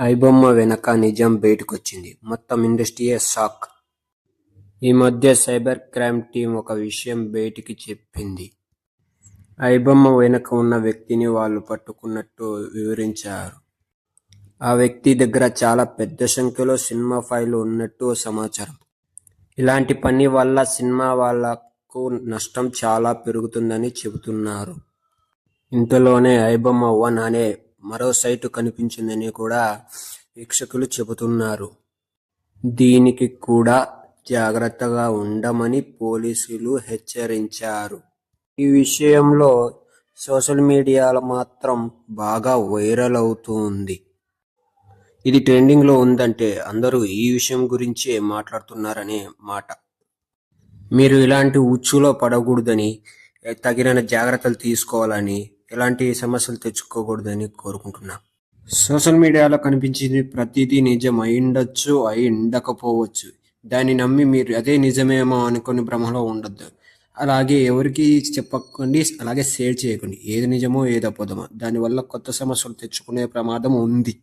ఐబొమ్మ వెనక నిజం బయటకొచ్చింది. మొత్తం ఇండస్ట్రీయే షాక్. ఈ మధ్య సైబర్ క్రైమ్ టీం ఒక విషయం బయటికి చెప్పింది. ఐబొమ్మ వెనక ఉన్న వ్యక్తిని వాళ్ళు పట్టుకున్నట్టు వివరించారు. ఆ వ్యక్తి దగ్గర చాలా పెద్ద సంఖ్యలో సినిమా ఫైల్ ఉన్నట్టు సమాచారం. ఇలాంటి పని వల్ల సినిమా వాళ్ళకు నష్టం చాలా పెరుగుతుందని చెబుతున్నారు. ఇంతలోనే ఐబొమ్మ వన్ అనే మరో సైటు కనిపించిందని కూడా వీక్షకులు చెబుతున్నారు. దీనికి కూడా జాగ్రత్తగా ఉండమని పోలీసులు హెచ్చరించారు. ఈ విషయంలో సోషల్ మీడియాలో మాత్రం బాగా వైరల్ అవుతుంది ఇది ట్రెండింగ్లో ఉందంటే అందరూ ఈ విషయం గురించే మాట్లాడుతున్నారనే మాట. మీరు ఇలాంటి ఉచ్చులో పడకూడదని, తగిన జాగ్రత్తలు తీసుకోవాలని, ఎలాంటి సమస్యలు తెచ్చుకోకూడదని కోరుకుంటున్నా. సోషల్ మీడియాలో కనిపించేది ప్రతిదీ నిజం అయ్యుండొచ్చు, అయి ఉండకపోవచ్చు. దాన్ని నమ్మి మీరు అదే నిజమేమో అనుకుని భ్రమలో ఉండొద్దు. అలాగే ఎవరికీ చెప్పకండి. అలాగే షేర్ చేయకండి. ఏది నిజమో ఏది అబద్ధమో దానివల్ల కొత్త సమస్యలు తెచ్చుకునే ప్రమాదం ఉంది.